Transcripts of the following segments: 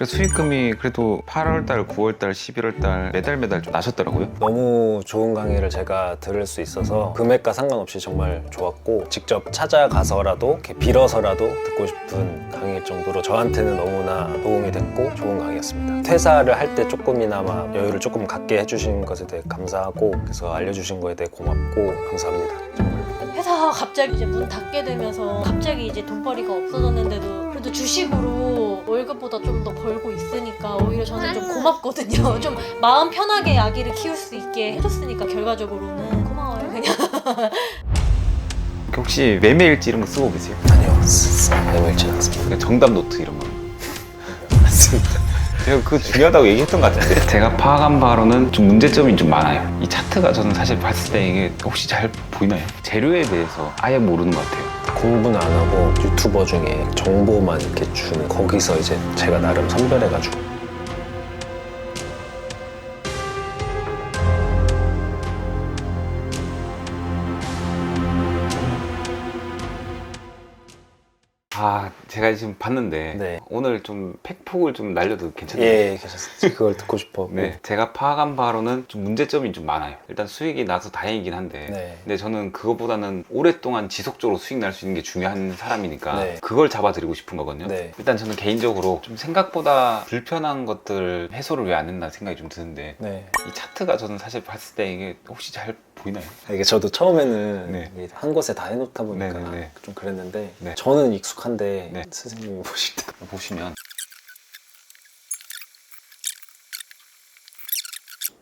그래서 수익금이 그래도 8월달, 9월달, 11월달 매달 매달 좀 나셨더라고요. 너무 좋은 강의를 제가 들을 수 있어서 금액과 상관없이 정말 좋았고 직접 찾아가서라도 이렇게 빌어서라도 듣고 싶은 강의일 정도로 저한테는 너무나 도움이 됐고 좋은 강의였습니다. 퇴사를 할 때 조금이나마 여유를 조금 갖게 해주신 것에 대해 감사하고 그래서 알려주신 거에 대해 고맙고 감사합니다. 정말. 회사가 갑자기 이제 문 닫게 되면서 갑자기 이제 돈벌이가 없어졌는데도 그래도 주식으로 월급보다 좀 더 벌고 있으니까 오히려 저는 좀 고맙거든요. 좀 마음 편하게 아기를 키울 수 있게 해줬으니까 결과적으로는 고마워요 그냥. 혹시 매매일지 이런 거 쓰고 계세요? 아니요, 매일치 않습니다. 그냥 정답 노트 이런 거. 제가 그거 중요하다고 얘기했던 것 같은데. 제가 파악한 바로는 좀 문제점이 좀 많아요. 이 차트가 저는 사실 봤을 때 이게 혹시 잘 보이나요? 재료에 대해서 아예 모르는 것 같아요. 공부는 안 하고 유튜버 중에 정보만 이렇게 주는 거기서 이제 제가 나름 선별해가지고 제가 지금 봤는데 네. 오늘 좀 팩폭을 좀 날려도 괜찮나요? 예, 계셨어요. 그걸 듣고 싶어. 네, 제가 파악한 바로는 좀 문제점이 좀 많아요. 일단 수익이 나서 다행이긴 한데, 네. 근데 저는 그거보다는 오랫동안 지속적으로 수익 날 수 있는 게 중요한 사람이니까 네. 그걸 잡아드리고 싶은 거거든요. 네. 일단 저는 개인적으로 좀 생각보다 불편한 것들 해소를 왜 안 했나 생각이 좀 드는데 네. 이 차트가 저는 사실 봤을 때 이게 혹시 잘 보이나요? 이게 저도 처음에는 네. 이게 한 곳에 다 해놓다 보니까 네, 네, 네. 좀 그랬는데 네. 저는 익숙한데 네. 선생님이 보실 때 보시면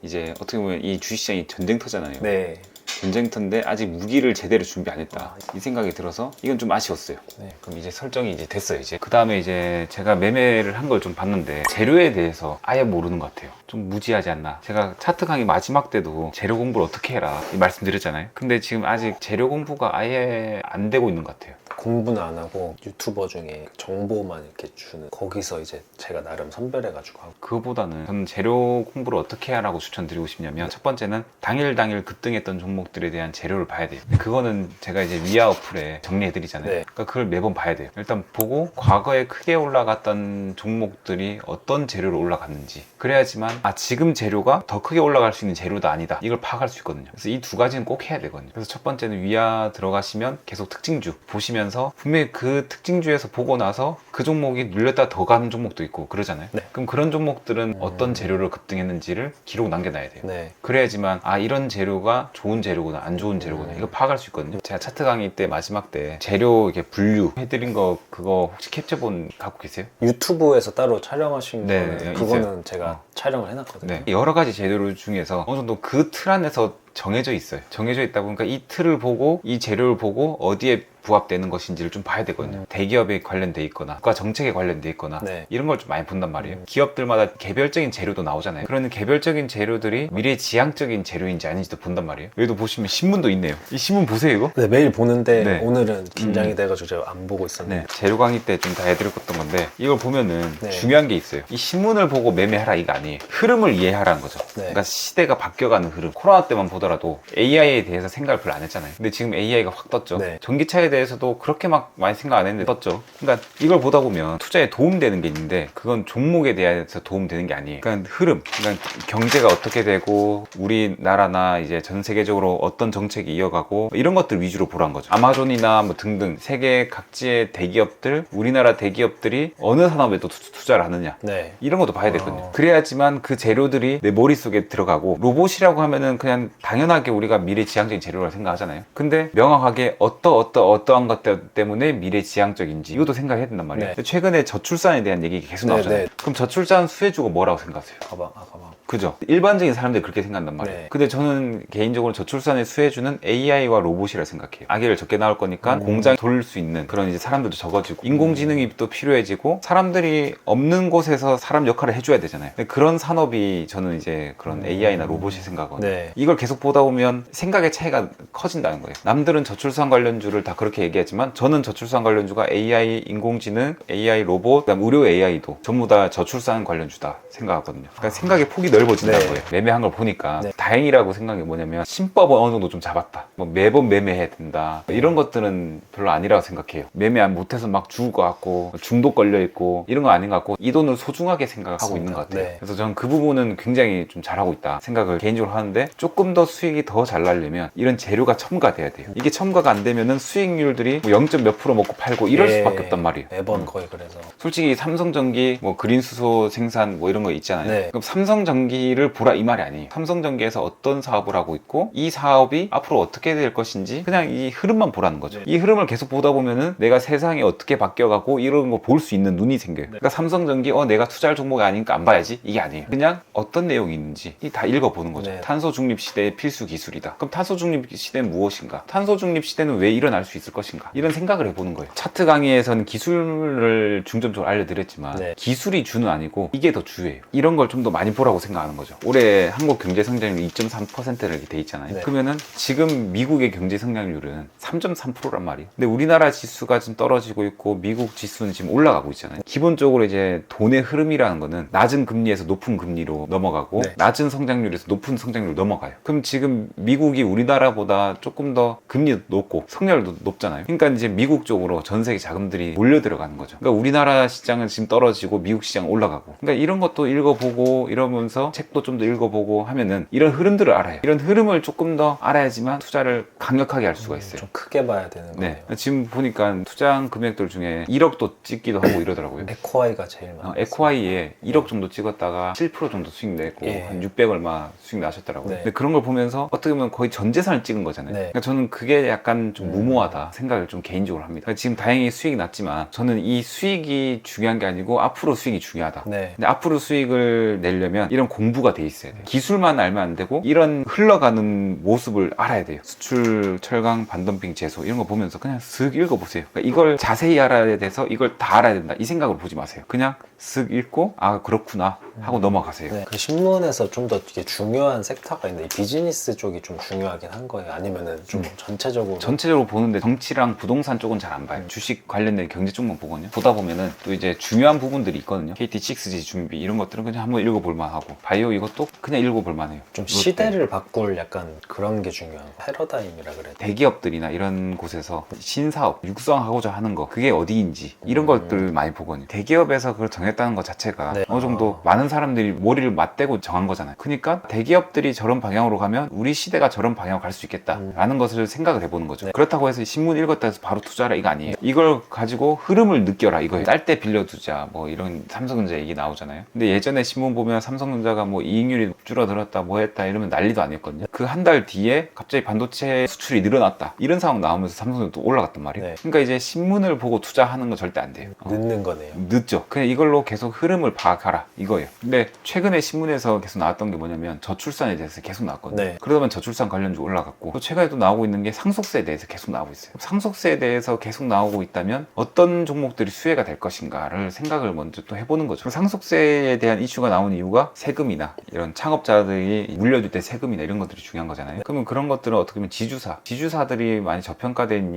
이제 어떻게 보면 이 주식시장이 전쟁터잖아요. 네. 전쟁터인데 아직 무기를 제대로 준비 안 했다. 이 생각이 들어서 이건 좀 아쉬웠어요. 네. 그럼 이제 설정이 이제 됐어요 이제. 그 다음에 이제 제가 매매를 한 걸 좀 봤는데 재료에 대해서 아예 모르는 것 같아요. 좀 무지하지 않나. 제가 차트 강의 마지막 때도 재료 공부를 어떻게 해라 이 말씀드렸잖아요. 근데 지금 아직 재료 공부가 아예 안 되고 있는 것 같아요 공부는 안 하고 유튜버 중에 정보만 이렇게 주는 거기서 이제 제가 나름 선별해가지고 하고 그거보다는 저는 재료 공부를 어떻게 하라고 추천드리고 싶냐면 첫 번째는 당일 당일 급등했던 종목들에 대한 재료를 봐야 돼요. 그거는 제가 이제 위아 어플에 정리해 드리잖아요. 네. 그러니까 그걸 매번 봐야 돼요. 일단 보고 과거에 크게 올라갔던 종목들이 어떤 재료로 올라갔는지 그래야지만 아 지금 재료가 더 크게 올라갈 수 있는 재료도 아니다. 이걸 파악할 수 있거든요. 그래서 이 두 가지는 꼭 해야 되거든요. 그래서 첫 번째는 위아 들어가시면 계속 특징주 보시면 서 분명히 그 특징주에서 보고 나서 그 종목이 눌렸다 더 가는 종목도 있고 그러잖아요. 네. 그럼 그런 종목들은 음. 어떤 재료를 급등했는지를 기록 남겨놔야 돼요. 네. 그래야지만 아 이런 재료가 좋은 재료구나 안 좋은 재료구나 음. 이거 파악할 수 있거든요. 제가 차트 강의 때 마지막 때 재료 이렇게 분류 해드린 거 그거 혹시 캡처본 갖고 계세요? 유튜브에서 따로 촬영하신 네, 거는 네, 그거는 있어요. 제가 어. 촬영을 해놨거든요. 네. 여러 가지 재료 중에서 어느 정도 그 틀 안에서 정해져 있어요. 정해져 있다 보니까 이 틀을 보고 이 재료를 보고 어디에 부합되는 것인지를 좀 봐야 되거든요. 음. 대기업에 관련돼 있거나 국가 정책에 관련돼 있거나 네. 이런 걸 좀 많이 본단 말이에요. 음. 기업들마다 개별적인 재료도 나오잖아요. 그러는 개별적인 재료들이 미래 지향적인 재료인지 아닌지도 본단 말이에요. 여기도 보시면 신문도 있네요. 이 신문 보세요 이거. 네, 매일 보는데 네. 오늘은 긴장이 음. 돼가지고 제가 안 보고 있었는데 네, 재료 강의 때 좀 다 해드렸던 건데 이걸 보면은 네. 중요한 게 있어요. 이 신문을 보고 매매하라 이거 아니에요. 흐름을 이해하라는 거죠. 네. 그러니까 시대가 바뀌어가는 흐름. 코로나 때만 보더라도 AI에 대해서 생각을 별로 안 했잖아요. 근데 지금 AI가 확 떴죠. 네. 전기차에 대해 서도 그렇게 막 많이 생각 안 했는데 떴죠. 그러니까 이걸 보다 보면 투자에 도움되는 게 있는데 그건 종목에 대해서 도움되는 게 아니에요. 그러니까 흐름. 그러니까 경제가 어떻게 되고 우리나라나 이제 전 세계적으로 어떤 정책이 이어가고 이런 것들 위주로 보란 거죠. 아마존이나 뭐 등등 세계 각지의 대기업들, 우리나라 대기업들이 어느 산업에 또 투- 투자를 하느냐. 네. 이런 것도 봐야 되거든요. 어. 그래야지만 그 재료들이 내 머릿속에 들어가고 로봇이라고 하면은 그냥 당연하게 우리가 미래 지향적인 재료라고 생각하잖아요. 근데 명확하게 어떠 어떠 어떠 한 것 때문에 미래 지향적인지 이것도 생각해야 된단 말이에요. 네. 근데 최근에 저출산에 대한 얘기가 계속 네, 나오잖아요. 네. 그럼 저출산 수혜주가 뭐라고 생각하세요? 가방, 아, 가방. 그죠? 일반적인 사람들이 그렇게 생각한단 말이에요. 네. 근데 저는 개인적으로 저출산의 수혜주는 AI와 로봇이라 생각해요. 아기를 적게 낳을 거니까 음. 공장에 돌릴 수 있는 그런 이제 사람들도 적어지고 인공지능이 또 필요해지고 사람들이 없는 곳에서 사람 역할을 해줘야 되잖아요. 그런 산업이 저는 이제 그런 음. AI나 로봇이 생각하거든요. 네. 이걸 계속 보다 보면 생각의 차이가 커진다는 거예요. 남들은 저출산 관련주를 다 그렇게 그렇게 얘기하지만 저는 저출산 관련주가 AI 인공지능, AI 로봇, 그다음 의료 AI도 전부 다 저출산 관련주다 생각하거든요. 그러니까 생각의 폭이 넓 어진다는 네. 매매한 걸 보니까 네. 다행이라고 생각이 뭐냐면 신법은 어느 정도 좀 잡았다. 뭐 매번 매매해야 된다. 이런 것들은 별로 아니라고 생각해요. 매매 안 못해서 막 죽을 것 같고 중독 걸려 있고 이런 거 아닌 것 같고 이 돈을 소중하게 생각하고 있는 것 같아요. 네. 그래서 저는 그 부분은 굉장히 좀 잘하고 있다 생각을 개인적으로 하는데 조금 더 수익이 더잘 나려면 이런 재료가 첨가돼야 돼요. 이게 첨가가 안 되면은 수익률들이 뭐 0. 몇 프로 먹고 팔고 이럴 예, 수밖에 없단 말이에요. 매번 음. 거의 그래서 솔직히 삼성전기 뭐 그린수소 생산 뭐 이런 거 있잖아요. 네. 그럼 삼성전기 를 보라 이 말이 아니에요. 삼성전기에서 어떤 사업을 하고 있고 이 사업이 앞으로 어떻게 될 것인지 그냥 이 흐름만 보라는 거죠. 네. 이 흐름을 계속 보다 보면은 내가 세상이 어떻게 바뀌어가고 이런 거 볼 수 있는 눈이 네. 생겨요. 그러니까 삼성전기 어 내가 투자할 종목이 아니니까 안 봐야지 이게 아니에요. 그냥 어떤 내용이 있는지 이다 읽어보는 거죠. 네. 탄소 중립 시대의 필수 기술이다. 그럼 탄소 중립 시대는 무엇인가? 탄소 중립 시대는 왜 일어날 수 있을 것인가? 이런 생각을 해보는 거예요. 차트 강의에서는 기술을 중점적으로 알려드렸지만 네. 기술이 주는 아니고 이게 더 주예요. 이런 걸 좀 더 많이 보라고 생각 하는 거죠. 올해 한국 경제 성장률 2.3%를 이렇게 돼 있잖아요. 네. 그러면은 지금 미국의 경제 성장률은 3.3%란 말이에요. 근데 우리나라 지수가 지금 떨어지고 있고 미국 지수는 지금 올라가고 있잖아요. 기본적으로 이제 돈의 흐름이라는 거는 낮은 금리에서 높은 금리로 넘어가고 네. 낮은 성장률에서 높은 성장률로 넘어가요. 그럼 지금 미국이 우리나라보다 조금 더 금리도 높고 성장률도 높잖아요. 그러니까 이제 미국 쪽으로 전 세계 자금들이 몰려 들어가는 거죠. 그러니까 우리나라 시장은 지금 떨어지고 미국 시장은 올라가고. 그러니까 이런 것도 읽어보고 이러면서 책도 좀 더 읽어보고 하면은 이런 흐름들을 알아요. 이런 흐름을 조금 더 알아야지만 투자를 강력하게 할 수가 있어요. 좀 크게 봐야 되는 거예요. 네. 지금 보니까 투자한 금액들 중에 1억도 찍기도 하고 이러더라고요. 에코아이가 제일 많아요. 어, 에코아이에 1억 정도 찍었다가 7% 정도 수익 내고 예. 한 600 얼마 수익 나셨더라고요. 네. 근데 그런 걸 보면서 어떻게 보면 거의 전 재산을 찍은 거잖아요. 네. 그러니까 저는 그게 약간 좀 음. 무모하다 생각을 좀 개인적으로 합니다. 그러니까 지금 다행히 수익이 났지만 저는 이 수익이 중요한 게 아니고 앞으로 수익이 중요하다. 네. 근데 앞으로 수익을 내려면 이런 공부가 돼 있어야 돼요. 기술만 알면 안 되고 이런 흘러가는 모습을 알아야 돼요. 수출, 철강, 반덤핑, 제소 이런 거 보면서 그냥 쓱 읽어보세요. 그러니까 이걸 자세히 알아야 돼서 이걸 다 알아야 된다. 이 생각으로 보지 마세요. 그냥 쓱 읽고 아 그렇구나 하고 넘어가세요. 네. 그 신문에서 좀 더 이게 중요한 섹터가 있는데 이 비즈니스 쪽이 좀 중요하긴 한 거예요. 아니면은 좀 전체적으로 전체적으로 보는데 정치랑 부동산 쪽은 잘 안 봐요. 주식 관련된 경제 쪽만 보거든요. 보다 보면은 또 이제 중요한 부분들이 있거든요. KT6G 준비 이런 것들은 그냥 한번 읽어볼 만하고 바이오 이것도 그냥 읽어볼 만해요. 좀 시대를 바꿀 약간 그런 게 중요한 거. 패러다임이라 그래야 돼. 대기업들이나 이런 곳에서 신사업 육성하고자 하는 거 그게 어디인지 이런 음. 것들 많이 보거든요. 대기업에서 그걸 정 했다는 것 자체가 네. 어느 정도 아. 많은 사람들이 머리를 맞대고 정한 거잖아요. 그러니까 대기업들이 저런 방향으로 가면 우리 시대가 저런 방향으로 갈 수 있겠다라는 것을 생각을 해보는 거죠. 네. 그렇다고 해서 신문 읽었다 해서 바로 투자하라 이거 아니에요. 이걸 가지고 흐름을 느껴라 이거예요. 쌀때 빌려두자 뭐 이런 삼성전자 얘기 나오잖아요. 근데 예전에 신문 보면 삼성전자가 뭐 이익률이 줄어들었다 뭐 했다 이러면 난리도 아니었거든요. 그 한 달 뒤에 갑자기 반도체 수출이 늘어났다 이런 상황 나오면서 삼성전자 또 올라갔단 말이에요. 네. 그러니까 이제 신문을 보고 투자하는 건 절대 안 돼요. 어. 늦는 거네요. 늦죠. 그냥 이걸로 계속 흐름을 파악하라 이거예요. 근데 최근에 신문에서 계속 나왔던 게 뭐냐면 저출산에 대해서 계속 나왔거든요. 네. 그러다 보면 저출산 관련주 올라갔고 또 최근에 또 나오고 있는 게 상속세에 대해서 계속 나오고 있어요. 상속세에 대해서 계속 나오고 있다면 어떤 종목들이 수혜가 될 것인가를 생각을 먼저 또 해보는 거죠. 상속세에 대한 이슈가 나오는 이유가 세금이나 이런 창업자들이 물려줄 때 세금이나 이런 것들이 중요한 거잖아요. 그러면 그런 것들은 어떻게 보면 지주사, 지주사들이 많이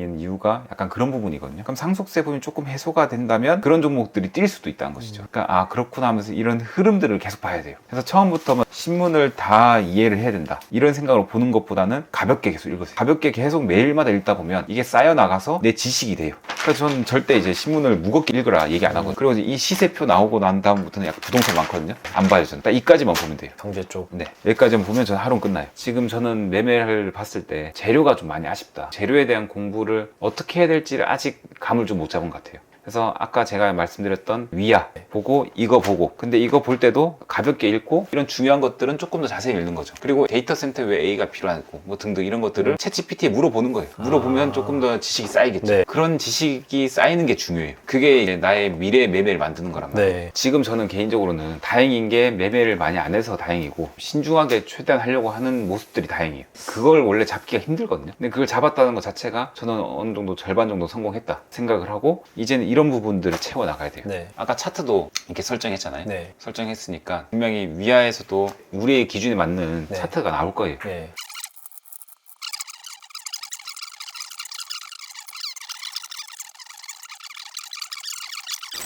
있는 이유가 약간 그런 부분이거든요. 그럼 상속세 부분이 조금 해소가 된다면 그런 종목들이 뛸 수도 있다는 것이죠. 그러니까 아 그렇구나 하면서 이런 흐름들을 계속 봐야 돼요. 그래서 처음부터 막 신문을 다 이해를 해야 된다. 이런 생각으로 보는 것보다는 가볍게 계속 읽으세요. 가볍게 계속 매일마다 읽다 보면 이게 쌓여 나가서 내 지식이 돼요. 그래서 저는 절대 이제 신문을 무겁게 읽으라 얘기 안 하거든요. 그리고 이제 이 시세표 나오고 난 다음부터는 약간 부동산 많거든요. 안 봐요 저는. 딱 이까지만 보면 돼요. 경제 쪽. 네, 여기까지만 보면 저는 하루는 끝나요. 지금 저는 매매를 봤을 때 재료가 좀 많이 아쉽다. 재료에 대한 공부를 어떻게 해야 될지를 아직 감을 좀 못 잡은 것 같아요. 그래서 아까 제가 말씀드렸던 위아 보고 이거 보고 근데 이거 볼 때도 가볍게 읽고 이런 중요한 것들은 조금 더 자세히 읽는 거죠 그리고 데이터 센터에 왜 A가 필요하고 뭐 등등 이런 것들을 챗 GPT에 물어보는 거예요 물어보면 아. 조금 더 지식이 쌓이겠죠 네. 그런 지식이 쌓이는 게 중요해요 그게 이제 나의 미래 매매를 만드는 거란 말이에요 네. 지금 저는 개인적으로는 다행인 게 매매를 많이 안 해서 다행이고 신중하게 최대한 하려고 하는 모습들이 다행이에요. 그걸 원래 잡기가 힘들거든요. 근데 그걸 잡았다는 것 자체가 저는 어느 정도 절반 정도 성공했다 생각을 하고 이제는 이런 부분들을 채워 나가야 돼요. 네. 아까 차트도 이렇게 설정했잖아요. 네. 설정했으니까 분명히 위아에서도 우리의 기준에 맞는 네. 차트가 나올 거예요. 네.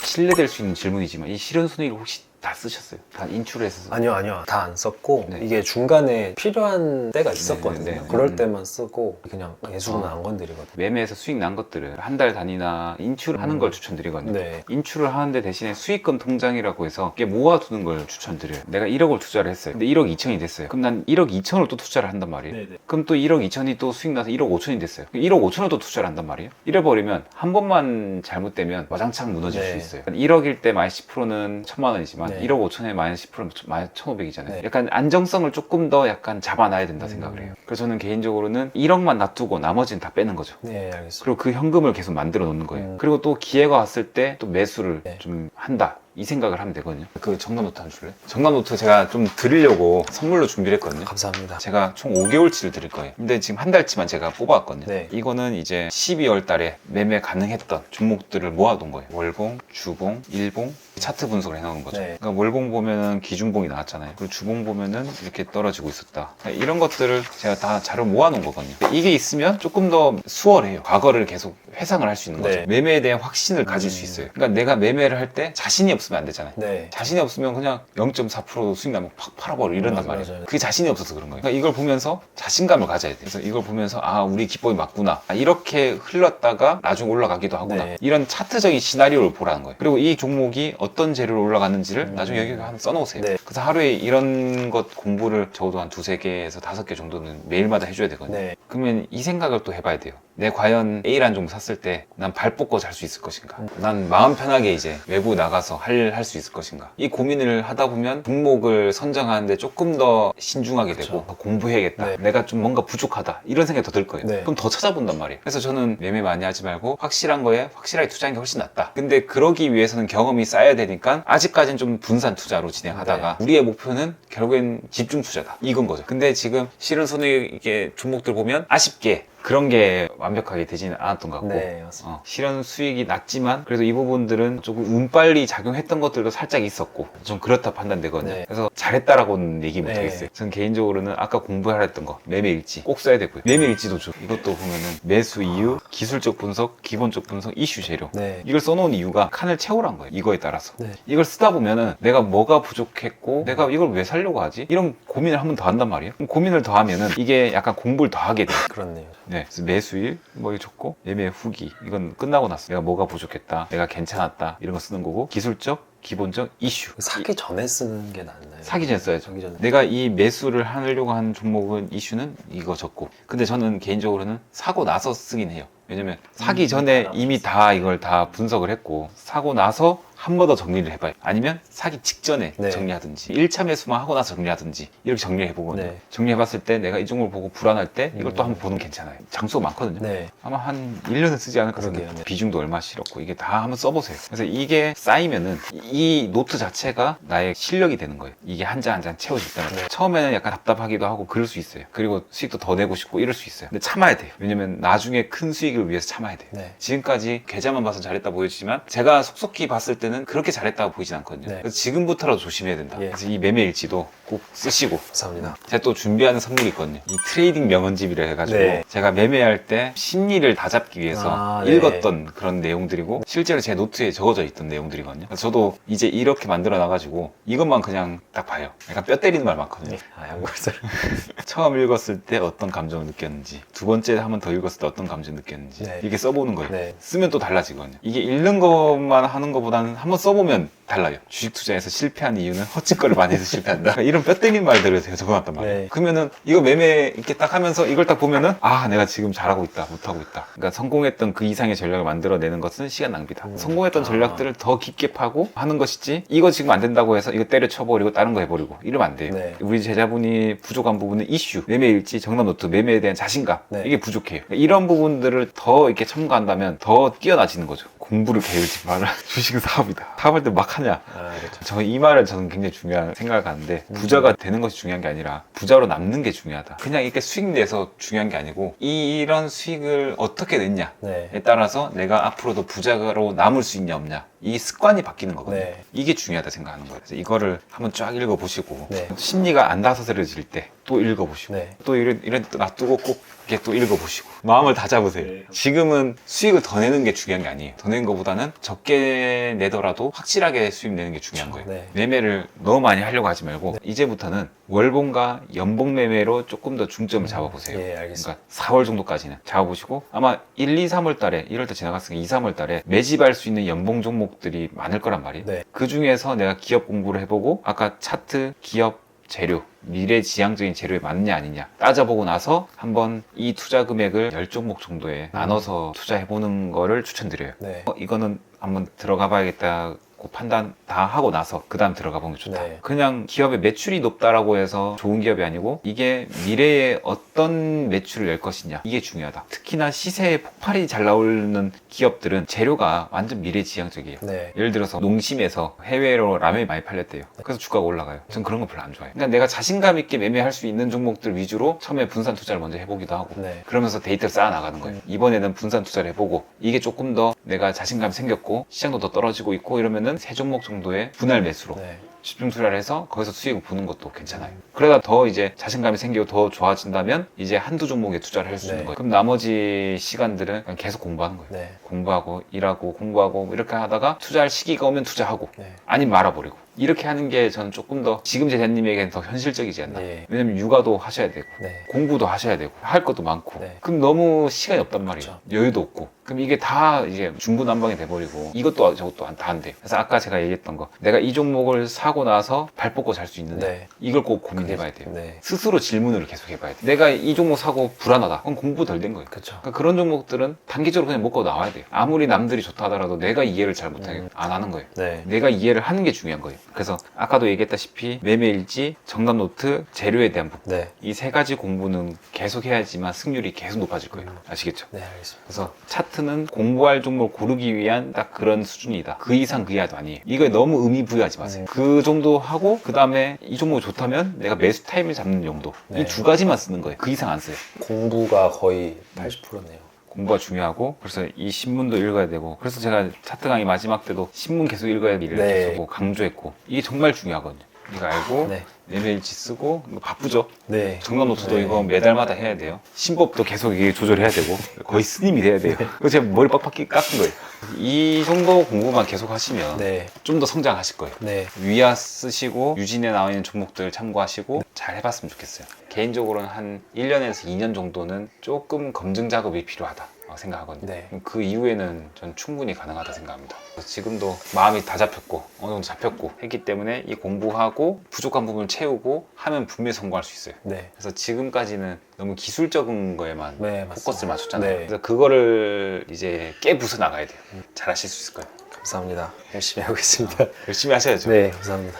신뢰될 수 있는 질문이지만 이 실현 순위를 혹시 다 쓰셨어요? 다 인출을 해서 아니요, 아니요. 다 안 썼고 네. 이게 중간에 필요한 때가 있었거든요. 네, 네, 네. 그럴 음. 때만 쓰고 그냥 예술은 어. 안 건드리거든요. 매매에서 수익 난 것들을 한 달 단위나 인출을 하는 음. 걸 추천드리거든요. 네. 인출을 하는데 대신에 수익금 통장이라고 해서 이게 모아두는 걸 추천드려요. 내가 1억을 투자를 했어요. 근데 1억 2천이 됐어요. 그럼 난 1억 2천을 또 투자를 한단 말이에요. 네 네. 그럼 또 1억 2천이 또 수익 나서 1억 5천이 됐어요. 1억 5천을 또 투자를 한단 말이에요. 이래버리면 한 번만 잘못되면 와장창 무너질 네. 수 있어요. 1억일 때 마이너스 10%는 천만 원이지만 네. 1억 5천에 마이너스 10%는 마이너스 1,500이잖아요. 네. 약간 안정성을 조금 더 약간 잡아놔야 된다 음. 생각을 해요. 그래서 저는 개인적으로는 1억만 놔두고 나머지는 다 빼는 거죠. 네, 알겠습니다. 그리고 그 현금을 계속 만들어 놓는 거예요. 음. 그리고 또 기회가 왔을 때 또 매수를 네. 좀 한다. 이 생각을 하면 되거든요. 그 정답 노트 한 줄래? 정답 노트 제가 좀 드리려고 선물로 준비를 했거든요. 감사합니다. 제가 총 5개월치를 드릴 거예요. 근데 지금 한 달치만 제가 뽑아왔거든요. 네. 이거는 이제 12월 달에 매매 가능했던 종목들을 모아둔 거예요. 월봉, 주봉, 일봉, 차트 분석을 해놓은 거죠. 네. 그러니까 월봉 보면은 기준봉이 나왔잖아요. 그리고 주봉 보면은 이렇게 떨어지고 있었다. 그러니까 이런 것들을 제가 다 자료 모아놓은 거거든요. 근데 이게 있으면 조금 더 수월해요. 과거를 계속 회상을 할 수 있는 거죠. 네. 매매에 대한 확신을 가질 음. 수 있어요. 그러니까 내가 매매를 할 때 자신이 없 으면 안 되잖아요. 네. 자신이 없으면 그냥 0.4% 수익 나면 팍 팔아버려 이런단 맞아, 말이에요. 맞아요. 그게 자신이 없어서 그런 거예요. 그러니까 이걸 보면서 자신감을 가져야 돼. 그래서 이걸 보면서 아 우리 기법이 맞구나. 아, 이렇게 흘렀다가 나중에 올라가기도 하구나. 네. 이런 차트적인 시나리오를 보라는 거예요. 그리고 이 종목이 어떤 재료로 올라갔는지를 음. 나중에 여기 한번 써놓으세요. 네. 그래서 하루에 이런 것 공부를 적어도 한 두세 개에서 다섯 개 정도는 매일마다 해줘야 되거든요. 네. 그러면 이 생각을 또 해봐야 돼요. 내 과연 A라는 종목 샀을 때 난 발 뻗고 잘 수 있을 것인가? 난 마음 편하게 이제 외부 나가서 할할 수 있을 것인가? 이 고민을 하다 보면 종목을 선정하는데 조금 더 신중하게 되고. 더 공부해야겠다. 네. 내가 좀 뭔가 부족하다. 이런 생각이 더 들 거예요. 네. 그럼 더 찾아본단 말이에요. 그래서 저는 매매 많이 하지 말고 확실한 거에 확실하게 투자하는 게 훨씬 낫다. 근데 그러기 위해서는 경험이 쌓여야 되니까 아직까지는 좀 분산 투자로 진행하다가 네. 우리의 목표는 결국엔 집중 투자다. 이건 거죠. 근데 지금 실은 손익의 종목들 보면 아쉽게 그런 게 완벽하게 되지는 않았던 것 같고 네, 맞습니다. 어, 실현 수익이 낮지만 그래도 이 부분들은 조금 운빨리 작용했던 것들도 살짝 있었고 좀 그렇다 판단되거든요. 네. 그래서 잘했다라고는 얘기 못 네. 하겠어요. 저는 개인적으로는 아까 공부하라 했던 거 매매 일지 꼭 써야 되고요. 매매 일지도 줘. 이것도 보면은 매수 이유, 기술적 분석, 기본적 분석, 이슈 재료. 네. 이걸 써놓은 이유가 칸을 채우란 거예요. 이거에 따라서. 네. 이걸 쓰다 보면은 내가 뭐가 부족했고 내가 이걸 왜 살려고 하지? 이런 고민을 한 번 더 한단 말이에요. 고민을 더 하면은 이게 약간 공부를 더 하게 돼요. 그렇네요. 네, 그래서 매수일 뭐 이거 좋고 매매 후기 이건 끝나고 났어. 내가 뭐가 부족했다, 내가 괜찮았다 이런 거 쓰는 거고 기술적, 기본적 이슈. 사기 전에 쓰는 게 낫나요? 사기 전에 써야죠. 사기 전에. 내가 이 매수를 하려고 하는 종목은 이슈는 이거 적고. 근데 저는 개인적으로는 사고 나서 쓰긴 해요. 왜냐면 사기 음, 전에 아, 이미 다 이걸 다 분석을 했고 사고 나서 한 번 더 정리를 해봐요. 아니면 사기 직전에 네. 정리하든지 1차 매수만 하고 나서 정리하든지 이렇게 정리를 해보거든요. 네. 정리해봤을 때 내가 이 종목을 보고 불안할 때 이걸 또 음. 한번 보는 게 괜찮아요. 장수가 많거든요. 네. 아마 한 1년은 쓰지 않을까 생각해요. 네. 비중도 얼마 실었고 이게 다 한번 써보세요. 그래서 이게 쌓이면은 이 노트 자체가 나의 실력이 되는 거예요. 이게 한 장 한 장 채워질 때마다. 네. 처음에는 약간 답답하기도 하고 그럴 수 있어요. 그리고 수익도 더 내고 싶고 이럴 수 있어요. 근데 참아야 돼요. 왜냐면 나중에 큰 수익 을 위해서 참아야 돼요. 네. 지금까지 계좌만 봐서 잘했다 보여지지만 제가 속속히 봤을 때는 그렇게 잘했다고 보이진 않거든요. 네. 그래서 지금부터라도 조심해야 된다. 예. 그래서 이 매매 일지도 꼭 쓰시고 감사합니다. 제가 또 준비하는 선물이 있거든요. 이 트레이딩 명언집이라 해가지고 네. 제가 매매할 때 심리를 다 잡기 위해서 아, 네. 읽었던 그런 내용들이고 실제로 제 노트에 적어져 있던 내용들이거든요. 그래서 저도 이제 이렇게 만들어 놔가지고 이것만 그냥 딱 봐요. 약간 뼈 때리는 말 많거든요. 아, 양골살. 처음 읽었을 때 어떤 감정을 느꼈는지 두 번째 한 번 더 읽었을 때 어떤 감정을 느꼈는지 네. 이렇게 써보는 거예요. 네. 쓰면 또 달라지거든요. 이게 읽는 것만 하는 것보다는 한번 써보면 달라요. 주식 투자에서 실패한 이유는 헛짓거리를 많이 해서 실패한다. 이런 뼈 때리는 말들을 제가 적어놨단 말이에요. 네. 그러면은 이거 매매 이렇게 딱 하면서 이걸 딱 보면은 아 내가 지금 잘하고 있다 못하고 있다. 그러니까 성공했던 그 이상의 전략을 만들어내는 것은 시간 낭비다. 음. 성공했던 아. 전략들을 더 깊게 파고 하는 것이지 이거 지금 안 된다고 해서 이거 때려쳐버리고 다른 거 해버리고 이러면 안 돼요. 네. 우리 제자분이 부족한 부분은 이슈, 매매 일지, 정답 노트, 매매에 대한 자신감 네. 이게 부족해요. 그러니까 이런 부분들을 더 이렇게 첨가한다면 더 뛰어나지는 거죠. 공부를 게을지 마라. 주식은 사업이다. 사업할 때막 하냐. 아, 그렇죠. 저 이 말을 저는 굉장히 중요한 생각을 하는데 부자가 되는 것이 중요한 게 아니라 부자로 남는 게 중요하다. 그냥 이렇게 수익 내서 중요한 게 아니고 이런 수익을 어떻게 냈냐에 네. 따라서 내가 앞으로도 부자로 남을 수 있냐 없냐 이 습관이 바뀌는 거거든요. 네. 이게 중요하다 생각하는 거예요. 그래서 이거를 한번 쫙 읽어보시고 네. 심리가 안 다스려질 때 또 읽어보시고 네. 또 이런 이런 또 놔두고 꼭 이렇게 또 읽어보시고 마음을 다 잡으세요. 지금은 수익을 더 내는 게 중요한 게 아니에요. 더 내는 것보다는 적게 내더라도 확실하게 수익 내는 게 중요한 거예요. 네. 매매를 너무 많이 하려고 하지 말고 이제부터는 월봉과 연봉 매매로 조금 더 중점을 잡아보세요. 예, 알겠습니다. 그러니까 4월 정도까지는 잡아보시고 아마 1, 2, 3월 달에 1월 달 지나갔으니까 2, 3월 달에 매집할 수 있는 연봉 종목 들이 많을 거란 말이에요. 네. 그 중에서 내가 기업 공부를 해보고 아까 차트, 기업, 재료 미래지향적인 재료에 맞느냐 아니냐 따져보고 나서 한번 이 투자 금액을 10종목 정도에 나눠서 투자해보는 거를 추천드려요. 네. 어, 이거는 한번 들어가 봐야겠다 고 판단 다 하고 나서 그 다음 들어가 보는 게 좋다. 네. 그냥 기업의 매출이 높다라고 해서 좋은 기업이 아니고 이게 미래에 어떤 매출을 낼 것이냐 이게 중요하다. 특히나 시세에 폭발이 잘 나오는 기업들은 재료가 완전 미래지향적이에요. 네. 예를 들어서 농심에서 해외로 라면이 많이 팔렸대요. 그래서 주가가 올라가요. 전 그런 거 별로 안 좋아해요. 그러니까 내가 자신감 있게 매매할 수 있는 종목들 위주로 처음에 분산 투자를 먼저 해보기도 하고 네. 그러면서 데이터를 쌓아 나가는 거예요. 이번에는 분산 투자를 해보고 이게 조금 더 내가 자신감 생겼고 시장도 더 떨어지고 있고 이러면 은 세 종목 정도의 분할 매수로 네. 집중 투자를 해서 거기서 수익을 보는 것도 괜찮아요. 그러다 더 이제 자신감이 생기고 더 좋아진다면 이제 한두 종목에 투자를 할 수 있는 네. 거예요. 그럼 나머지 시간들은 그냥 계속 공부하는 거예요. 네. 공부하고 일하고 공부하고 이렇게 하다가 투자할 시기가 오면 투자하고 네. 아니면 말아버리고 이렇게 하는 게 저는 조금 더 지금 제자님에게는 더 현실적이지 않나 예. 왜냐면 육아도 하셔야 되고 네. 공부도 하셔야 되고 할 것도 많고 네. 그럼 너무 시간이 없단 말이에요 그렇죠. 여유도 없고 그럼 이게 다 이제 중구난방이 돼버리고 이것도 저것도 다 안 돼요 그래서 아까 제가 얘기했던 거 내가 이 종목을 사고 나서 발 뻗고 살수 있는데 네. 이걸 꼭 고민해봐야 돼요 네. 스스로 질문을 계속 해봐야 돼요 내가 이 종목 사고 불안하다 그럼 공부 덜 된 거예요 그렇죠. 그러니까 그런 종목들은 단기적으로 그냥 먹고 나와야 돼요. 아무리 남들이 좋다 하더라도 내가 이해를 잘 못하게 음. 안 하는 거예요. 네. 내가 이해를 하는 게 중요한 거예요. 그래서 아까도 얘기했다시피 매매일지, 정답 노트, 재료에 대한 부분. 네. 이세 가지 공부는 계속 해야지만 승률이 계속 높아질 거예요. 아시겠죠? 네, 알겠습니다. 그래서 차트 는 공부할 종목을 고르기 위한 딱 그런 수준이다. 그 이상 그 이하도 아니에요. 이거에 너무 의미 부여하지 마세요. 음. 그 정도 하고 그 다음에 이 종목이 좋다면 내가 매수 타임을 잡는 정도. 네. 이두 가지만 쓰는 거예요. 그 이상 안 써요. 공부가 거의 80%네요. 공부가 중요하고 그래서 이 신문도 읽어야 되고 그래서 제가 차트 강의 마지막 때도 신문 계속 읽어야 돼 이렇게 네. 계속 강조했고 이게 정말 중요하거든요. 이거 알고 네. 매매일지 쓰고 이거 바쁘죠. 네. 정답 노트도 네. 이거 매달마다 해야 돼요. 신법도 계속 이게 조절해야 되고 거의 스님이 돼야 돼요. 그래서 제가 머리 빡빡 깎은 거예요. 이 정도 공부만 계속 하시면 네. 좀 더 성장하실 거예요. 네. 위아 쓰시고 유진에 나와 있는 종목들 참고하시고 잘 해봤으면 좋겠어요. 개인적으로는 한 1년에서 2년 정도는 조금 검증 작업이 필요하다 생각하거든요. 네. 그 이후에는 전 충분히 가능하다 생각합니다. 지금도 마음이 다 잡혔고 어느 정도 잡혔고 했기 때문에 이 공부하고 부족한 부분을 채우고 하면 분명히 성공할 수 있어요. 네. 그래서 지금까지는 너무 기술적인 거에만 네. 포커스를 맞췄잖아요. 네. 그래서 그거를 이제 깨부숴 나가야 돼요. 잘 하실 수 있을 거예요. 감사합니다. 열심히 하고 있습니다. 열심히 하셔야죠. 네, 감사합니다.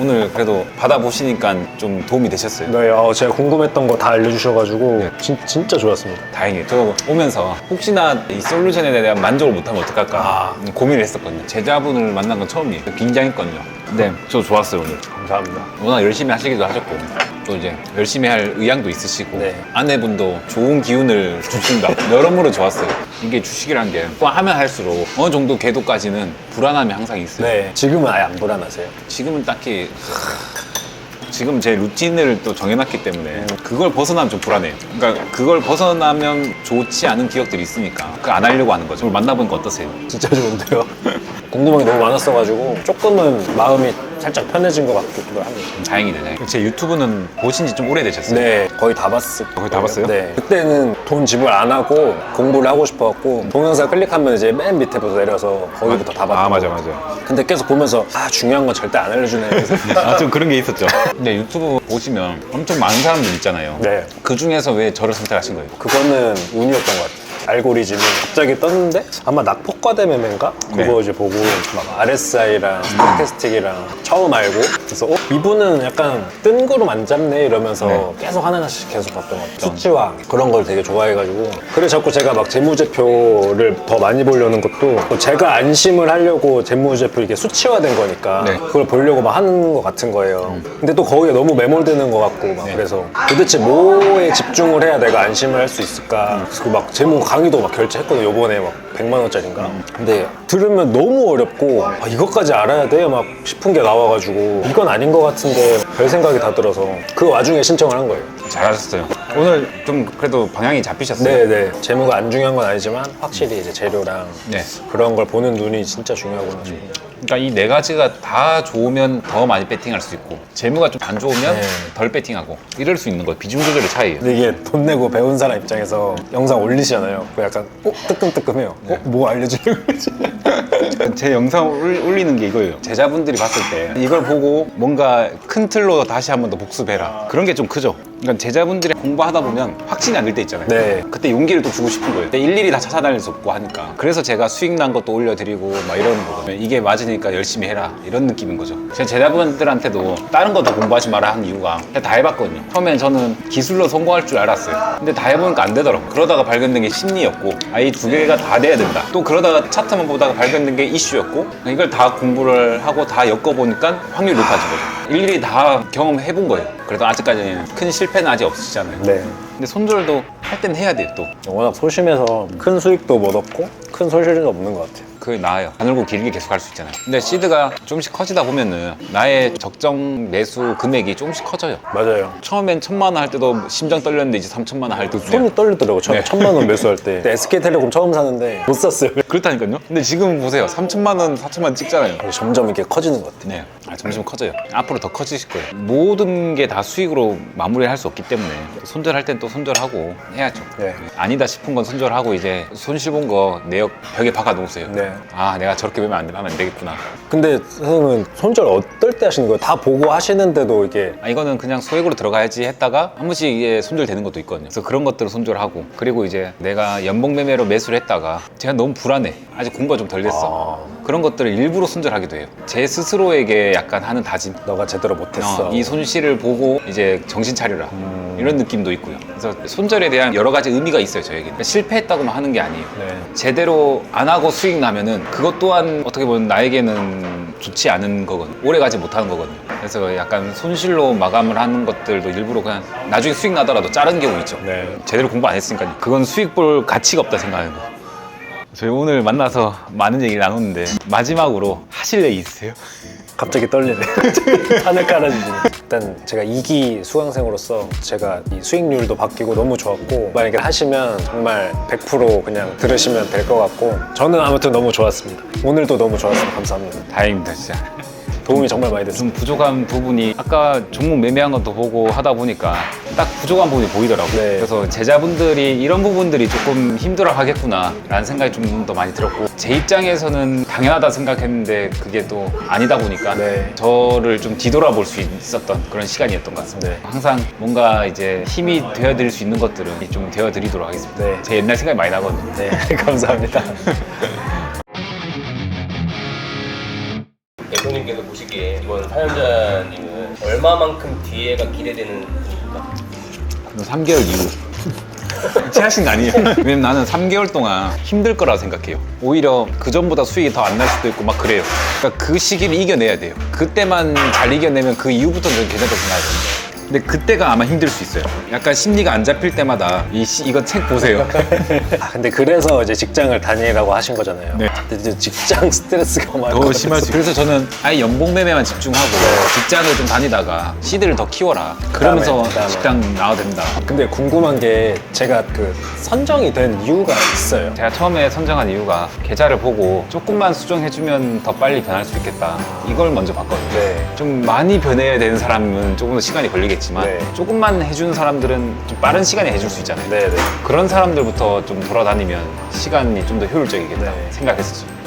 오늘 그래도 받아보시니까 좀 도움이 되셨어요. 네, 어, 제가 궁금했던 거 다 알려주셔가지고 네. 진, 진짜 좋았습니다. 다행이에요. 저 오면서 혹시나 이 솔루션에 대한 만족을 못하면 어떡할까 아. 고민을 했었거든요. 제자분을 만난 건 처음이에요. 긴장했거든요. 네, 저 좋았어요 오늘. 감사합니다. 워낙 열심히 하시기도 하셨고 또 이제 열심히 할 의향도 있으시고 네. 아내분도 좋은 기운을 주신다. 여러모로 좋았어요. 이게 주식이란 게또 하면 할수록 어느 정도 궤도까지는 불안함이 항상 있어요. 네, 지금은 아예 안 불안하세요? 지금은 딱히 지금 제 루틴을 또 정해놨기 때문에 그걸 벗어나면 좀 불안해요. 그러니까 그걸 벗어나면 좋지 않은 기억들이 있으니까 그안 하려고 하는 거죠. 오늘 만나보니까 어떠세요? 진짜 좋은데요? 궁금한 게 너무 많았어가지고 조금은 마음이 살짝 편해진 것 같기도 합니다. 다행이네. 다행이네. 제 유튜브는 보신 지 좀 오래되셨어요? 네, 거의 다 봤을 거의 다 봤어요? 네. 그때는 돈 지불 안 하고 공부를 하고 싶어갖고 동영상 클릭하면 이제 맨 밑에부터 내려서 거기부터 다 봤던 아 맞아. 맞아. 근데 계속 보면서 아 중요한 건 절대 안 알려주네. 그래서 아 좀 그런 게 있었죠. 근데 유튜브 보시면 엄청 많은 사람들 있잖아요. 네. 그 중에서 왜 저를 선택하신 거예요? 그거는 운이었던 것 같아요. 알고리즘이 갑자기 떴는데 아마 낙폭과대 매매인가? 그거 네. 이제 보고 막 RSI랑 스타캐스틱이랑 처음 알고 그래서 어? 이분은 약간 뜬 거로 안 잡네 이러면서 네. 계속 하나씩 계속 봤던 것 같아요. 수치와 그런 걸 되게 좋아해가지고 그래 자꾸 제가 막 재무제표를 더 많이 보려는 것도 또 제가 안심을 하려고 재무제표 이게 수치화된 거니까 네. 그걸 보려고 막 하는 것 같은 거예요. 근데 또 거기에 너무 매몰되는 것 같고 막 네. 그래서 도대체 뭐에 집중을 해야 내가 안심을 할 수 있을까? 그래서 막 재무 강의도 막 결제했거든요 요번에 막 100만 원짜리인가 근데 들으면 너무 어렵고 아, 이것까지 알아야 돼? 막 싶은 게 나와가지고 이건 아닌 것 같은데 별 생각이 다 들어서 그 와중에 신청을 한 거예요 잘하셨어요. 오늘 좀 그래도 방향이 잡히셨어요. 네네 재무가 안 중요한 건 아니지만 확실히 이제 재료랑 네. 그런 걸 보는 눈이 진짜 중요하구나 지금 그러니까 이 네 가지가 다 좋으면 더 많이 배팅할 수 있고 재무가 좀 안 좋으면 네. 덜 배팅하고 이럴 수 있는 거예요. 비중 조절의 차이예요. 근데 이게 돈 내고 배운 사람 입장에서 영상 올리시잖아요 그 약간 어? 뜨끔뜨끔해요 어? 뭐 알려주는 거지? 제 영상 올- 올리는 게 이거예요. 제자분들이 봤을 때 이걸 보고 뭔가 큰 틀로 다시 한 번 더 복습해라. 그런 게 좀 크죠. 그러니까 제자분들이 공부하다 보면 확신이 안 들 때 있잖아요. 네. 그때 용기를 또 주고 싶은 거예요. 근데 일일이 다 찾아다닐 수 없고 하니까. 그래서 제가 수익 난 것도 올려드리고 막 이러는 거거든요. 이게 맞 으니까 열심히 해라. 이런 느낌인 거죠. 제 제자분들한테도 다른 거 더 공부하지 마라 한 이유가 다 해봤거든요. 처음엔 저는 기술로 성공할 줄 알았어요. 근데 다 해보니까 안 되더라고요. 그러다가 발견된 게 심리였고, 아, 이 두 개가 다 돼야 된다. 또 그러다가 차트만 보다가 발견된 게 이슈였고, 이걸 다 공부를 하고 다 엮어보니까 확률이 높아진 거죠. 일일이 다 경험해본 거예요. 그래도 아직까지는 큰 실패는 아직 없으시잖아요. 네 근데 손절도 할 땐 해야 돼요, 또. 워낙 소심해서 큰 수익도 못 얻고 큰 손실도 없는 것 같아요 그게 나아요. 가늘고 길게 계속 할수 있잖아요. 근데 시드가 조금씩 커지다 보면은 나의 적정 매수 금액이 조금씩 커져요. 맞아요 처음엔 천만 원 할 때도 심장 떨렸는데 이제 삼천만 원 할 때도 손이 떨리더라고 처음에 네. 천만 원 매수할 때 그때 SK텔레콤 처음 사는데 못 샀어요 그렇다니까요. 근데 지금 보세요. 3천만 원, 4천만 원 찍잖아요. 점점 이렇게 커지는 것 같아요 네. 아, 점점 커져요. 앞으로 더 커지실 거예요. 모든 게 다 수익으로 마무리할 수 없기 때문에 손절할 땐 또 손절하고 해야죠. 네. 아니다 싶은 건 손절하고 이제 손실 본 거 내역 벽에 박아 놓으세요. 네. 아, 내가 저렇게 매면 안, 되- 하면 안 되겠구나. 근데 선생님은 손절 어떨 때 하시는 거예요? 다 보고 하시는데도 이게 아, 이거는 그냥 소액으로 들어가야지 했다가 한 번씩 이게 손절되는 것도 있거든요. 그래서 그런 것들을 손절하고 그리고 이제 내가 연봉 매매로 매수를 했다가 제가 너무 불안해. 아직 공부가 좀 덜 됐어. 그런 것들을 일부러 손절하기도 해요. 제 스스로에게 약간 하는 다짐. 너가 제대로 못했어 어, 이 손실을 보고 이제 정신 차려라 이런 느낌도 있고요. 그래서 손절에 대한 여러 가지 의미가 있어요 저에게. 그러니까 실패했다고만 하는 게 아니에요. 네. 제대로 안 하고 수익 나면 은 그것 또한 어떻게 보면 나에게는 좋지 않은 거거든요. 오래 가지 못하는 거거든요. 그래서 약간 손실로 마감을 하는 것들도 일부러 그냥 나중에 수익 나더라도 자른 경우 있죠. 네. 제대로 공부 안 했으니까요. 그건 수익 볼 가치가 없다 생각하는 거. 저희 오늘 만나서 많은 얘기 나눴는데 마지막으로 하실 얘기 있으세요? 갑자기 떨리네. 하늘 깔아주시네. 일단 제가 2기 수강생으로서 제가 이 수익률도 바뀌고 너무 좋았고 만약에 하시면 정말 100% 그냥 들으시면 될 것 같고 저는 아무튼 너무 좋았습니다. 오늘도 너무 좋았습니다. 감사합니다. 다행입니다 진짜. 도움이 정말 많이 됐습니다. 좀 부족한 부분이 아까 종목 매매한 것도 보고 하다 보니까 딱 부족한 부분이 보이더라고요. 네. 그래서 제자분들이 이런 부분들이 조금 힘들어 하겠구나 라는 생각이 좀 더 많이 들었고 제 입장에서는 당연하다 생각했는데 그게 또 아니다 보니까 네. 저를 좀 뒤돌아볼 수 있었던 그런 시간이었던 것 같습니다. 네. 항상 뭔가 이제 힘이 되어드릴 수 있는 것들은 좀 되어드리도록 하겠습니다. 네. 제 옛날 생각이 많이 나거든요. 네, 감사합니다. 대표님께서 보시기에 이번 사연자님은 얼마만큼 뒤에가 기대되는 분입니까? 3개월 이후. 체하신 거 아니에요? 왜냐면 나는 3개월 동안 힘들 거라고 생각해요. 오히려 그 전보다 수익이 더 안 날 수도 있고 막 그래요. 그러니까 그 시기를 이겨내야 돼요. 그때만 잘 이겨내면 그 이후부터는 좀 괜찮다고 생각하거든요. 근데 그때가 아마 힘들 수 있어요. 약간 심리가 안 잡힐 때마다 이 시- 이거 책 보세요. 아, 근데 그래서 이제 직장을 다니라고 하신 거잖아요. 네. 근데 이제 직장 스트레스가 것 더. 심할 수 그래서 저는 아예 연봉 매매만 집중하고 직장을 좀 다니다가 시드를 더 키워라. 그러면서 그다음에. 직장 나와도 된다. 근데 궁금한 게 제가 그 선정이 된 이유가 있어요. 제가 처음에 선정한 이유가 계좌를 보고 조금만 수정해주면 더 빨리 변할 수 있겠다. 이걸 먼저 봤거든요. 네. 좀 많이 변해야 되는 사람은 조금 더 시간이 걸리 겠지만 네. 조금만 해주는 사람들은 좀 빠른 시간에 해줄 수 있잖아요. 네, 네. 그런 사람들부터 좀 돌아다니면 시간이 좀 더 효율적이겠다 네. 생각했었죠.